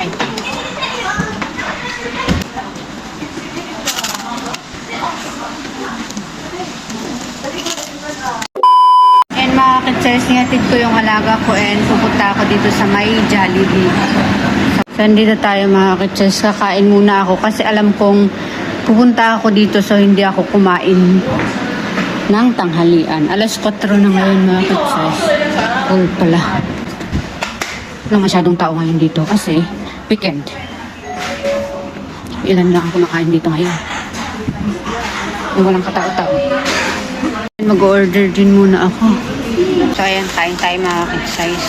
And mga katsers, nihatid ko yung alaga ko and pupunta ako dito sa may Jollibee. So, dito tayo mga katsers, kakain muna ako kasi alam kong pupunta ako dito so hindi ako kumain ng tanghalian. Alas 4 na ngayon mga katsers. Full pala. Wala masyadong tao ngayon dito kasi weekend. Ilan lang ako kumakain dito ngayon. Yung walang katao-tao. Mag-order din muna ako. So, ayan, kain tayo mga size.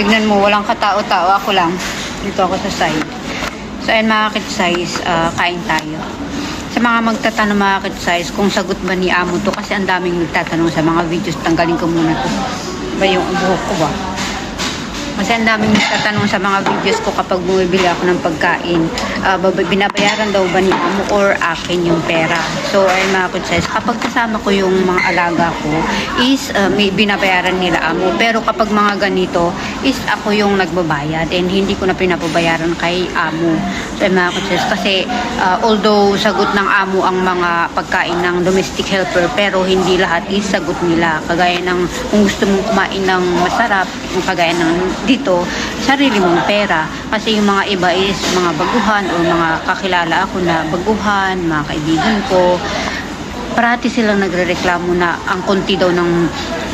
Tignan mo, walang katao-tao. Ako lang. Dito ako sa side. So, ayan mga size, kain tayo. Sa mga magtatanong mga size, kung sagot ba ni Amo to, kasi ang daming nagtatanong sa mga videos, tanggalin ko muna to. Ba yung buhok ko ba? Kasi ang daming nagtatanong sa mga videos ko kapag bumibili ako ng pagkain, bab- binabayaran daw ba ni amo or akin yung pera. So, ayun mga kutses, kapag kasama ko yung mga alaga ko, is ah, may binabayaran nila amo. Pero kapag mga ganito, is ako yung nagbabayad and hindi ko na pinapabayaran kay amo. So, ayun mga kutses, kasi ah, although sagot ng amo ang mga pagkain ng domestic helper, pero hindi lahat is sagot nila. Kagaya ng kung gusto mong kumain ng masarap, kagaya ng dito, sarili mong pera. Kasi yung mga iba is mga baguhan o mga kakilala ako na baguhan, mga kaibigan ko. Parati silang nagrereklamo na ang konti daw ng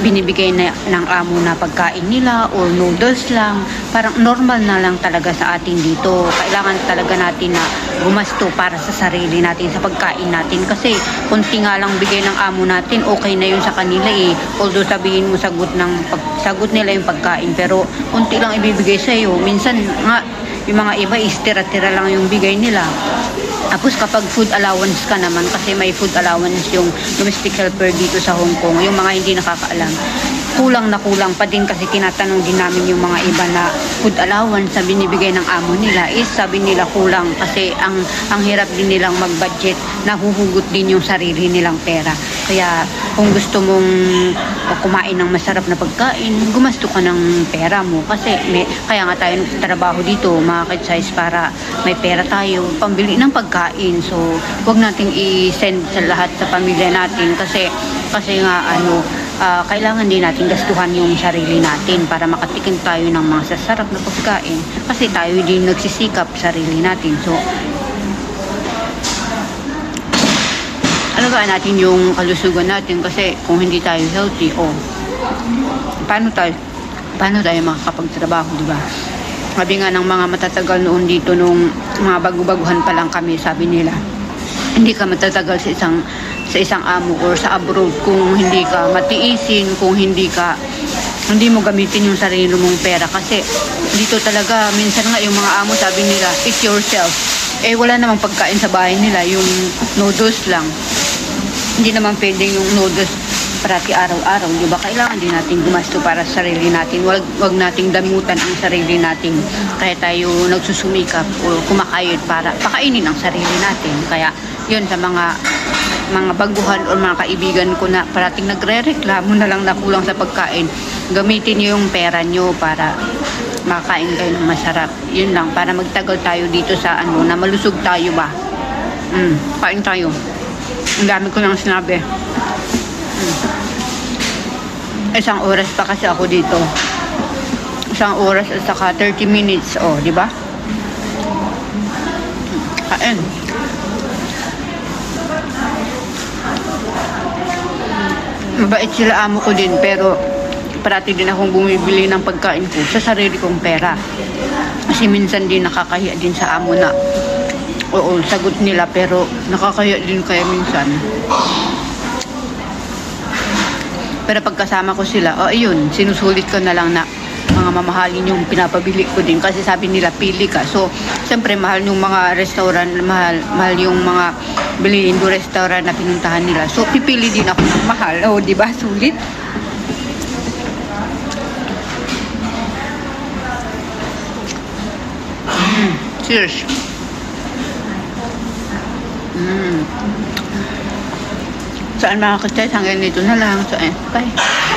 binibigay na, ng amo na pagkain nila or noodles lang. Parang normal na lang talaga sa atin dito. Kailangan talaga natin na gumasto para sa sarili natin, sa pagkain natin. Kasi konti nga lang bigay ng amo natin, okay na yun sa kanila eh. Although sabihin mo sagot, ng, pag, sagot nila yung pagkain, pero konti lang ibibigay sa'yo. Minsan nga, yung mga iba is tira-tira lang yung bigay nila. Tapos kapag food allowance ka naman, kasi may food allowance yung domestic helper dito sa Hong Kong, yung mga hindi nakakaalam, kulang na kulang pa din kasi tinatanong din namin yung mga iba na food allowance na binibigay ng amo nila. Is sabi nila kulang kasi ang ang hirap din nilang mag-budget nahuhugot din yung sarili nilang pera kaya kung gusto mong kumain ng masarap na pagkain gumasto ka ng pera mo. Kasi may, kaya nga tayo nagtatrabaho dito mga size para may pera tayo pambili ng pagkain. So wag nating i-send sa lahat sa pamilya natin kasi kasi nga ano ah, kailangan din natin gastuhan yung sarili natin para makatikim tayo ng mga sasarap na pagkain. Kasi tayo din nagsisikap sa sarili natin. So alagaan natin yung kalusugan natin? Kasi kung hindi tayo healthy oh paano tayo paano tayo makakapagtrabaho di ba? Sabi nga ng mga matatagal noon dito nung mga bago-baguhan pa lang kami sabi nila hindi ka matatagal sa isang sa isang amo or sa abroad kung hindi ka matiisin, kung hindi ka hindi mo gamitin yung sarili mong pera. Kasi dito talaga minsan nga yung mga amo sabi nila eat yourself. Eh wala namang pagkain sa bahay nila yung noodles lang hindi naman pwedeng yung noodles parati araw-araw, di ba? Kailangan din natin gumasto para sa sarili natin. Wag, wag nating damutan ang sarili natin. Kaya tayo nagsusumikap o kumakayod para pakainin ang sarili natin. Kaya yun sa mga mga baguhan o mga kaibigan ko na parating nagre-reklamo na lang na kulang sa pagkain. Gamitin niyo yung pera niyo para makakain kayo ng masarap. Yun lang, para magtagal tayo dito sa ano, na malusog tayo ba. Mm, kain tayo. Ang dami ko nang sinabi. Isang oras pa kasi ako dito. Isang oras at saka 30 minutes. O, oh, di ba? Kain. Mabait sila amo ko din, pero parati din akong bumibili ng pagkain ko sa sarili kong pera. Kasi minsan din nakakahiya din sa amo na oo, sagot nila pero nakakahiya din kaya minsan. Pero pagkasama ko sila, oh ayun, sinusulit ko na lang na mga mamahalin yung pinapabili ko din kasi sabi nila pili ka. So, siyempre mahal yung mga restaurant, mahal, mahal yung mga bilihin do restaurant na pinuntahan nila. So, pipili din ako ng mahal. Oh, di ba? Sulit. Mm, cheers. Mm. Saan mga kastes, hanggang dito na lang. So, eh, bye.